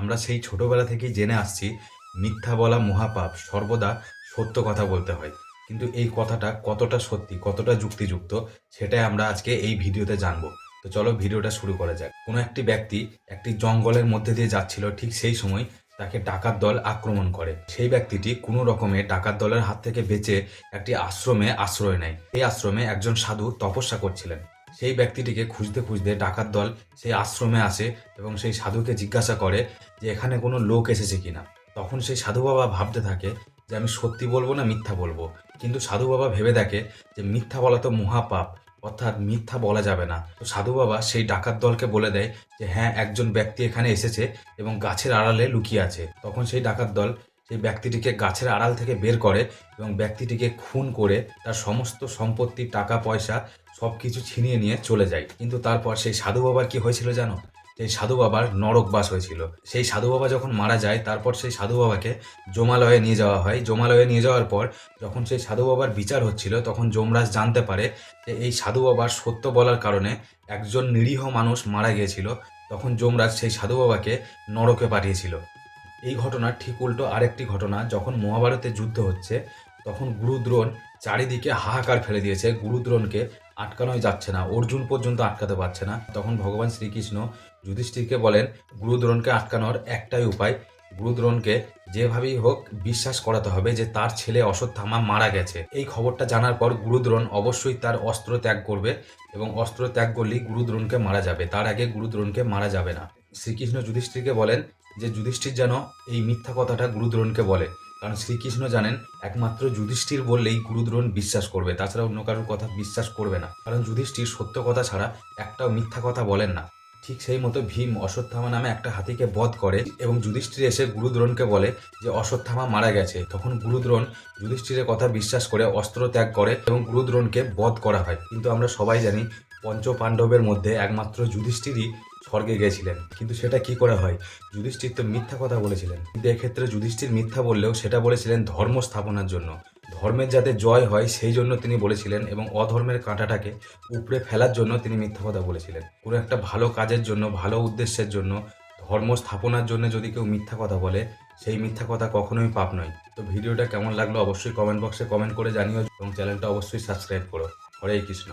আমরা সেই ছোটবেলা থেকেই জেনে আসছি, মিথ্যা বলা মহাপাপ সর্বদা সত্য কথা বলতে হয়। কিন্তু এই কথাটা কতটা সত্যি, কতটা যুক্তিযুক্ত, সেটাই আমরা আজকে এই ভিডিওতে জানব। তো চলো ভিডিওটা শুরু করা যাক। কোনো একটি ব্যক্তি একটি জঙ্গলের মধ্যে দিয়ে যাচ্ছিল ঠিক সেই সময় তাকে ডাকাত দল আক্রমণ করে। সেই ব্যক্তিটি কোনো রকমে ডাকাত দলের হাত থেকে বেঁচে একটি আশ্রমে আশ্রয় নেয়। এই আশ্রমে একজন সাধু তপস্যা করছিলেন। সেই ব্যক্তিটিকে খুঁজতে খুঁজতে ডাকাত দল সেই আশ্রমে আসে এবং সেই সাধুকে জিজ্ঞাসা করে যে এখানে কোনো লোক এসেছে কিনা। তখন সেই সাধু বাবা ভাবতে থাকে যে আমি সত্যি বলব না মিথ্যা বলব? কিন্তু সাধু বাবা ভেবে দেখে যে মিথ্যা বলা তো মহাপাপ, অর্থাৎ মিথ্যা বলা যাবে না। তো সাধু বাবা সেই ডাকাত দলকে বলে দেয় যে হ্যাঁ একজন ব্যক্তি এখানে এসেছে এবং গাছের আড়ালে লুকিয়ে আছে। তখন সেই ডাকাত দল সেই ব্যক্তিটিকে গাছের আড়াল থেকে বের করে এবং ব্যক্তিটিকে খুন করে তার সমস্ত সম্পত্তি, টাকা, পয়সা সব কিছু ছিনিয়ে নিয়ে চলে যায়। কিন্তু তারপর সেই সাধু বাবার কি হয়েছিল জানো? সেই সাধু বাবার নরকবাস হয়েছিল। সেই সাধু বাবা যখন মারা যায়, তারপর সেই সাধু বাবাকে জমালয়ে নিয়ে যাওয়া হয়। জমালয়ে নিয়ে যাওয়ার পর যখন সেই সাধু বাবার বিচার হচ্ছিল, তখন যমরাজ জানতে পারে যে এই সাধু বাবার সত্য বলার কারণে একজন নিরীহ মানুষ মারা গিয়েছিল। তখন যমরাজ সেই সাধু বাবাকে নরকে পাঠিয়েছিল। এই ঘটনার ঠিক উল্টো আরেকটি ঘটনা, যখন মহাভারতে যুদ্ধ হচ্ছে, তখন গুরুদ্রোণ চারিদিকে হাহাকার ফেলে দিয়েছে। গুরুদ্রোণকে আটকানোই যাচ্ছে না, অর্জুন পর্যন্ত আটকাতে পারছে না। তখন ভগবান শ্রীকৃষ্ণ যুধিষ্ঠিরকে বলেন, গুরুদ্রোণকে আটকানোর একটাই উপায়, গুরুদ্রোণকে যেভাবেই হোক বিশ্বাস করাতে হবে যে তার ছেলে অশ্বত্থামা মারা গেছে। এই খবরটা জানার পর গুরুদ্রোণ অবশ্যই তার অস্ত্র ত্যাগ করবে এবং অস্ত্র ত্যাগ করলেই গুরুদ্রোণকে মারা যাবে। তার আগে গুরুদ্রোণকে মারা যাবে না। শ্রীকৃষ্ণ যুধিষ্ঠিরকে বলেন যে যুধিষ্ঠির যেন এই মিথ্যা কথাটা গুরুদ্রোণকে বলে। কারণ শ্রীকৃষ্ণ জানেন, একমাত্র যুধিষ্ঠির বললেই গুরুদ্রোণ বিশ্বাস করবে, তাছাড়া অন্য কারোর কথা বিশ্বাস করবে না। কারণ যুধিষ্ঠির সত্য কথা ছাড়া একটাও মিথ্যা কথা বলেন না। ঠিক সেই মতো ভীম অশ্বত্থামা নামে একটা হাতিকে বধ করে এবং যুধিষ্ঠির এসে গুরুদ্রোণকে বলে যে অশ্বত্থামা মারা গেছে। তখন গুরুদ্রোণ যুধিষ্ঠিরের কথা বিশ্বাস করে অস্ত্র ত্যাগ করে এবং গুরুদ্রোণকে বধ করা হয়। কিন্তু আমরা সবাই জানি পঞ্চ পাণ্ডবের মধ্যে একমাত্র যুধিষ্ঠিরই স্বর্গে গেছিলেন কিন্তু সেটা কি করে হয়? যুধিষ্ঠির তো মিথ্যা কথা বলেছিলেন। কিন্তু এক্ষেত্রে যুধিষ্ঠির মিথ্যা বললেও সেটা বলেছিলেন ধর্ম স্থাপনার জন্য। ধর্মের যাতে জয় হয়, সেই জন্য তিনি বলেছিলেন এবং অধর্মের কাঁটাটাকে উপড়ে ফেলার জন্য তিনি মিথ্যা কথা বলেছিলেন। কোনো একটা ভালো কাজের জন্য, ভালো উদ্দেশ্যের জন্য, ধর্ম স্থাপনার জন্য যদি কেউ মিথ্যা কথা বলে, সেই মিথ্যা কথা কখনোই পাপ নয়। তো ভিডিওটা কেমন লাগল অবশ্যই কমেন্ট বক্সে কমেন্ট করে জানিও এবং চ্যানেলটা অবশ্যই সাবস্ক্রাইব করো। হরে কৃষ্ণ।